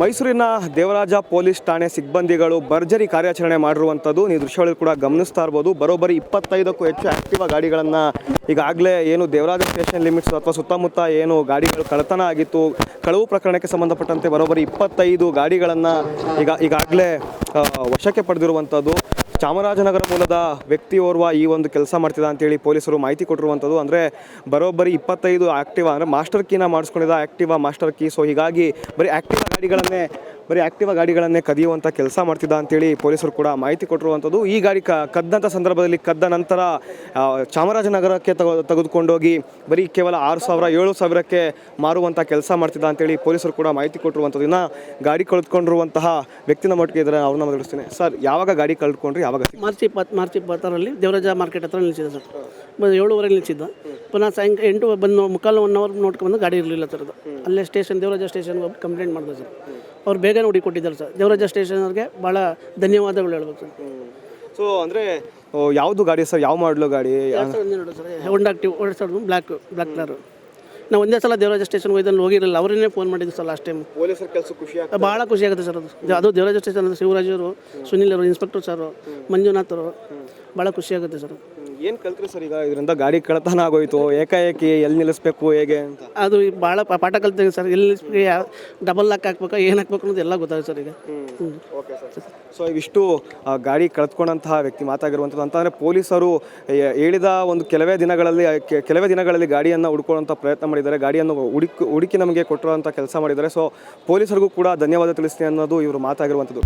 ಮೈಸೂರಿನ ದೇವರಾಜ ಪೊಲೀಸ್ ಠಾಣೆ ಸಿಬ್ಬಂದಿಗಳು ಭರ್ಜರಿ ಕಾರ್ಯಾಚರಣೆ ಮಾಡಿರುವಂಥದ್ದು. ನೀವು ದೃಶ್ಯಗಳಲ್ಲಿ ಕೂಡ ಗಮನಿಸ್ತಾ ಇರ್ಬೋದು. ಬರೋಬ್ಬರಿ ಇಪ್ಪತ್ತೈದಕ್ಕೂ ಹೆಚ್ಚು ಆ್ಯಕ್ಟಿವ ಗಾಡಿಗಳನ್ನು ಈಗಾಗಲೇ ಏನು ದೇವರಾಜ ಸ್ಟೇಷನ್ ಲಿಮಿಟ್ಸ್ ಅಥವಾ ಸುತ್ತಮುತ್ತ ಏನು ಗಾಡಿಗಳು ಕಳತನ ಆಗಿತ್ತು. ಕಳವು ಪ್ರಕರಣಕ್ಕೆ ಸಂಬಂಧಪಟ್ಟಂತೆ ಬರೋಬ್ಬರಿ ಇಪ್ಪತ್ತೈದು ಗಾಡಿಗಳನ್ನು ಈಗ ಈಗಾಗಲೇ ವಶಕ್ಕೆ ಪಡೆದಿರುವಂಥದ್ದು. ಚಾಮರಾಜನಗರ ಮೂಲದ ವ್ಯಕ್ತಿಯೋರ್ವ ಈ ಒಂದು ಕೆಲಸ ಮಾಡ್ತಿದ್ದ ಅಂತೇಳಿ ಪೊಲೀಸರು ಮಾಹಿತಿ ಕೊಟ್ಟಿರುವಂಥದ್ದು. ಅಂದರೆ ಬರೋಬ್ಬರಿ ಇಪ್ಪತ್ತೈದು ಆಕ್ಟಿವಾ ಅಂದರೆ ಮಾಸ್ಟರ್ ಕೀನ ಮಾಡಿಸ್ಕೊಂಡಿದ್ದ ಆಕ್ಟಿವಾ ಮಾಸ್ಟರ್ ಕೀ ಸೊ ಹೀಗಾಗಿ ಬರೀ ಆಕ್ಟಿವಾ ಗಾಡಿಗಳನ್ನೇ ಬರೀ ಆ್ಯಕ್ಟಿವ ಗಾಡಿಗಳನ್ನೇ ಕದಿಯುವಂಥ ಕೆಲಸ ಮಾಡ್ತಿದ್ದ ಅಂತೇಳಿ ಪೊಲೀಸರು ಕೂಡ ಮಾಹಿತಿ ಕೊಟ್ಟಿರುವಂಥದ್ದು. ಈ ಗಾಡಿ ಕ ಕದ್ದಂಥ ಸಂದರ್ಭದಲ್ಲಿ ಕದ್ದ ನಂತರ ಚಾಮರಾಜನಗರಕ್ಕೆ ತಗೋ, ತೆಗೆದುಕೊಂಡೋಗಿ ಬರೀ ಕೇವಲ ಆರು ಸಾವಿರ, ಏಳು ಸಾವಿರಕ್ಕೆ ಮಾರುವಂಥ ಕೆಲಸ ಮಾಡ್ತಿದ್ದ ಅಂತೇಳಿ ಪೊಲೀಸರು ಕೂಡ ಮಾಹಿತಿ ಕೊಟ್ಟಿರುವಂಥದ್ದು. ಇನ್ನು ಗಾಡಿ ಕಳೆದುಕೊಂಡಿರುವಂತಹ ವ್ಯಕ್ತಿನ ಮಟ್ಟಿಗೆ ಇದ್ದಾರೆ ಅವ್ರನ್ನ ಮಾತಾಡಿಸ್ತೀನಿ. ಸರ್, ಯಾವಾಗ ಗಾಡಿ ಕಳ್ಕೊಂಡ್ರಿ ಯಾವಾಗ? ಮಾರ್ಚ್ ಇಪ್ಪತ್ತು, ಮಾರ್ಚ್ ಇಪ್ಪತ್ತಾರಲ್ಲಿ ದೇವರಾಜ ಮಾರ್ಕೆಟ್ ಹತ್ರ ನಿಲ್ಸಿದ್ದೆ ಸರ್. ಬಂದು ಏಳುವರೆಗೆ ನಿಲ್ಸಿದ್ದ. ಪುನಃ ಸಾಯಂಕಾಲ ಎಂಟು, ಬಂದು ಮುಕ್ಕಾಲು, ಒನ್ ಅವರ್ ನೋಡ್ಕೊಂಡು ಗಾಡಿ ಇರಲಿಲ್ಲ ಸರ್ ಅದು. ಅಲ್ಲೇ ಸ್ಟೇಷನ್, ದೇವರಾಜ ಸ್ಟೇಷನ್ಗೆ ಹೋಗಿ ಕಂಪ್ಲೇಂಟ್ ಮಾಡಿದೆ ಸರ್. ಅವ್ರು ಬೇಗನೆ ಹುಡುಕಿ ಕೊಟ್ಟಿದ್ದಾರೆ ಸರ್. ದೇವರಾಜ ಅವ್ರಿಗೆ ಭಾಳ ಧನ್ಯವಾದಗಳು ಹೇಳ್ಬೇಕು ಸರ್. ಸೊ ಅಂದರೆ ಯಾವುದು ಗಾಡಿ ಸರ್? ಯಾವ ಮಾಡಲು ಗಾಡಿ? ಎರಡು ಸಾವಿರದ ಹನ್ನೆರಡು ಸರ್ ಹೊಂಡಾ ಆಕ್ಟಿವ್ ಎರಡು ಸಾವಿರದ ಬ್ಲ್ಯಾಕ್ ಬ್ಲ್ಯಾಕ್ ಕಲರ್ ನಾವು ಒಂದೇ ಸಲ ದೇವರಾಜ ಸ್ಟೇಷನ್ ಹೋಯ್ದಲ್ಲಿ ಹೋಗಿರಲಿಲ್ಲ. ಅವರನ್ನೇ ಫೋನ್ ಮಾಡಿದ್ದು ಸರ್ ಲಾಸ್ಟ್ ಟೈಮ್ ಪೊಲೀಸರ ಕೆಲಸ ಖುಷಿ ಭಾಳ ಖುಷಿ ಆಗುತ್ತೆ ಸರ್ ಅದು. ಅದು ದೇವರಾಜ ಸ್ಟೇಷನ್ ಅಂದ್ರೆ ಶಿವರಾಜ್ ಅವರು ಸುನಿಲ್ ಅವರು ಇನ್ಸ್ಪೆಕ್ಟರ್ ಸರ್ ಮಂಜುನಾಥ್ ಅವರು. ಭಾಳ ಖುಷಿ ಆಗುತ್ತೆ ಸರ್. ಏನು ಕಲ್ತ್ರಿ ಸರ್ ಈಗ ಇದರಿಂದ ಗಾಡಿ ಕಳತನ ಆಗೋಯ್ತು? ಏಕಾಏಕಿ ಎಲ್ಲಿ ನಿಲ್ಲಿಸ್ಬೇಕು ಹೇಗೆ ಅಂತ? ಅದು ಭಾಳ ಪಾಠ ಕಲ್ತೀನಿ ಸರ್. ಎಲ್ಲಿ ಡಬಲ್ ಲಾಕ್ ಹಾಕ್ಬೇಕು ಏನು ಹಾಕ್ಬೇಕು ಅನ್ನೋದು ಎಲ್ಲ ಗೊತ್ತಾಗುತ್ತೆ ಸರ್ ಈಗ. ಓಕೆ ಸರ್ ಸೊ ಇವಿಷ್ಟು ಆ, ಗಾಡಿ ಕಳೆದುಕೊಂಡಂತಹ ವ್ಯಕ್ತಿ ಮಾತಾಗಿರುವಂಥದ್ದು ಅಂತಂದರೆ ಪೊಲೀಸರು ಎ- ಹೇಳಿದ ಒಂದು ಕೆಲವೇ ದಿನಗಳಲ್ಲಿ ಕೆ- ಕೆಲವೇ ದಿನಗಳಲ್ಲಿ ಗಾಡಿಯನ್ನು ಹುಡ್ಕೊಳ್ಳೋಂಥ ಪ್ರಯತ್ನ ಮಾಡಿದ್ದಾರೆ. ಗಾಡಿಯನ್ನು ಹುಡುಕಿ ಹುಡುಕಿ ನಮಗೆ ಕೊಟ್ಟಿರುವಂಥ ಕೆಲಸ ಮಾಡಿದ್ದಾರೆ. ಸೊ ಪೊಲೀಸರಿಗೂ ಕೂಡ ಧನ್ಯವಾದ ತಿಳಿಸ್ತೀನಿ ಅನ್ನೋದು ಇವರು ಮಾತಾಗಿರುವಂಥದ್ದು